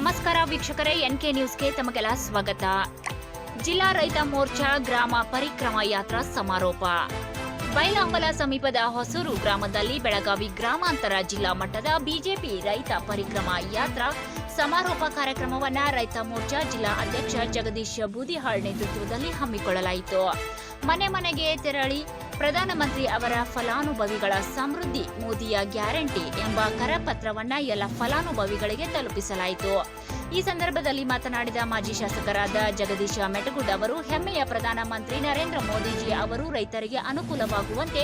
ನಮಸ್ಕಾರ ವೀಕ್ಷಕರೇ, ಎನ್ಕೆ ನ್ಯೂಸ್ಗೆ ತಮಗೆಲ್ಲ ಸ್ವಾಗತ. ಜಿಲ್ಲಾ ರೈತ ಮೋರ್ಚಾ ಗ್ರಾಮ ಪರಿಕ್ರಮ ಯಾತ್ರಾ ಸಮಾರೋಪ. ಬೈಲಾಂಬಲ ಸಮೀಪದ ಹೊಸೂರು ಗ್ರಾಮದಲ್ಲಿ ಬೆಳಗಾವಿ ಗ್ರಾಮಾಂತರ ಜಿಲ್ಲಾ ಮಟ್ಟದ ಬಿಜೆಪಿ ರೈತ ಪರಿಕ್ರಮ ಯಾತ್ರಾ ಸಮಾರೋಪ ಕಾರ್ಯಕ್ರಮವನ್ನ ರೈತ ಮೋರ್ಚಾ ಜಿಲ್ಲಾ ಅಧ್ಯಕ್ಷ ಜಗದೀಶ್ ಬೂದಿಹಾಳ್ ನೇತೃತ್ವದಲ್ಲಿ ಹಮ್ಮಿಕೊಳ್ಳಲಾಯಿತು. ಮನೆ ಮನೆಗೆ ತೆರಳಿ ಪ್ರಧಾನಮಂತ್ರಿ ಅವರ ಫಲಾನುಭವಿಗಳ ಸಮೃದ್ಧಿ ಮೋದಿಯ ಗ್ಯಾರಂಟಿ ಎಂಬ ಕರಪತ್ರವನ್ನ ಎಲ್ಲ ಫಲಾನುಭವಿಗಳಿಗೆ ತಲುಪಿಸಲಾಯಿತು. ಈ ಸಂದರ್ಭದಲ್ಲಿ ಮಾತನಾಡಿದ ಮಾಜಿ ಶಾಸಕರಾದ ಜಗದೀಶ ಮೆಟಗುಡ್ ಅವರು, ಹೆಮ್ಮೆಯ ಪ್ರಧಾನಮಂತ್ರಿ ನರೇಂದ್ರ ಮೋದಿಜಿ ಅವರು ರೈತರಿಗೆ ಅನುಕೂಲವಾಗುವಂತೆ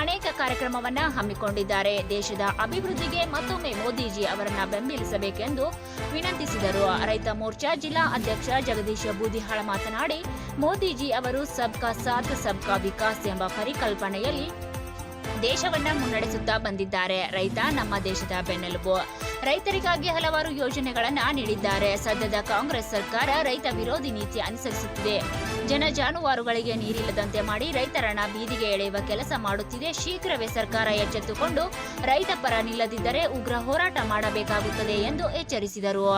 ಅನೇಕ ಕಾರ್ಯಕ್ರಮವನ್ನು ಹಮ್ಮಿಕೊಂಡಿದ್ದಾರೆ. ದೇಶದ ಅಭಿವೃದ್ಧಿಗೆ ಮತ್ತೊಮ್ಮೆ ಮೋದಿಜಿ ಅವರನ್ನು ಬೆಂಬಲಿಸಬೇಕೆಂದು ವಿನಂತಿಸಿದರು. ರೈತ ಮೋರ್ಚಾ ಜಿಲ್ಲಾ ಅಧ್ಯಕ್ಷ ಜಗದೀಶ ಬೂದಿಹಾಳ ಮಾತನಾಡಿ, ಮೋದಿಜಿ ಅವರು ಸಬ್ಕಾ ಸಾಥ್, ಸಬ್ಕಾ ವಿಕಾಸ್ ಎಂಬ ಪರಿಕಲ್ಪನೆಯಲ್ಲಿ ದೇಶವನ್ನ ಮುನ್ನಡೆಸುತ್ತಾ ಬಂದಿದ್ದಾರೆ. ರೈತ ನಮ್ಮ ದೇಶದ ಬೆನ್ನೆಲುಬು. ರೈತರಿಗಾಗಿ ಹಲವಾರು ಯೋಜನೆಗಳನ್ನ ನೀಡಿದ್ದಾರೆ. ಸದ್ಯದ ಕಾಂಗ್ರೆಸ್ ಸರ್ಕಾರ ರೈತ ವಿರೋಧಿ ನೀತಿ ಅನುಸರಿಸುತ್ತಿದೆ. ಜನ ಜಾನುವಾರುಗಳಿಗೆ ನೀರಿಲ್ಲದಂತೆ ಮಾಡಿ ರೈತರನ್ನ ಬೀದಿಗೆ ಎಳೆಯುವ ಕೆಲಸ ಮಾಡುತ್ತಿದೆ. ಶೀಘ್ರವೇ ಸರ್ಕಾರ ಎಚ್ಚೆತ್ತುಕೊಂಡು ರೈತ ಪರ ನಿಲ್ಲದಿದ್ದರೆ ಉಗ್ರ ಹೋರಾಟ ಮಾಡಬೇಕಾಗುತ್ತದೆ ಎಂದು ಎಚ್ಚರಿಸಿದರು.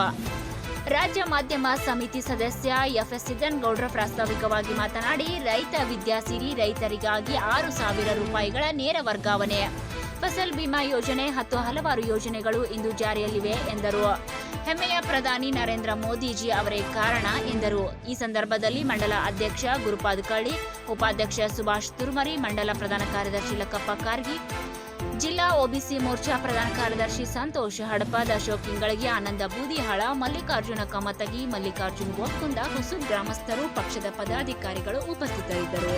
ರಾಜ್ಯ ಮಾಧ್ಯಮ ಸಮಿತಿ ಸದಸ್ಯ ಎಫ್ಎಸ್ ಗೌಡ್ರ ಪ್ರಾಸ್ತಾವಿಕವಾಗಿ ಮಾತನಾಡಿ, ರೈತ ವಿದ್ಯಾಸಿರಿ ರೈತರಿಗಾಗಿ ಆರು ಸಾವಿರ ರೂಪಾಯಿಗಳ ನೇರ ವರ್ಗಾವಣೆ. ಫಸಲ್ ಬಿಮಾ ಯೋಜನೆ ಮತ್ತು ಹಲವಾರು ಯೋಜನೆಗಳು ಇಂದು ಜಾರಿಯಲ್ಲಿವೆ ಎಂದರು. ಹೆಮ್ಮೆಯ ಪ್ರಧಾನಿ ನರೇಂದ್ರ ಮೋದಿಜಿ ಅವರೇ ಕಾರಣ ಎಂದರು. ಈ ಸಂದರ್ಭದಲ್ಲಿ ಮಂಡಲ ಅಧ್ಯಕ್ಷ ಗುರುಪಾದ ಕಳ್ಳಿ, ಉಪಾಧ್ಯಕ್ಷ ಸುಭಾಷ್ ತುರ್ಮರಿ, ಮಂಡಲ ಪ್ರಧಾನ ಕಾರ್ಯದರ್ಶಿ ಲಕ್ಕಪ್ಪ ಕಾರ್ಗಿ ಜಿಲ್ಲಾ ಒಬಿಸಿ ಮೋರ್ಚಾ ಪ್ರಧಾನ ಕಾರ್ಯದರ್ಶಿ ಸಂತೋಷ್ ಹಡಪದ ಅಶೋಕ್ ಇಂಗಳಗಿ ಆನಂದ ಬೂದಿಹಾಳ, ಮಲ್ಲಿಕಾರ್ಜುನ ಕಮತಗಿ, ಮಲ್ಲಿಕಾರ್ಜುನ್ ಒಕ್ಕುಂದ ಹೊಸೂರು ಗ್ರಾಮಸ್ಥರು, ಪಕ್ಷದ ಪದಾಧಿಕಾರಿಗಳು ಉಪಸ್ಥಿತರಿದ್ದರು.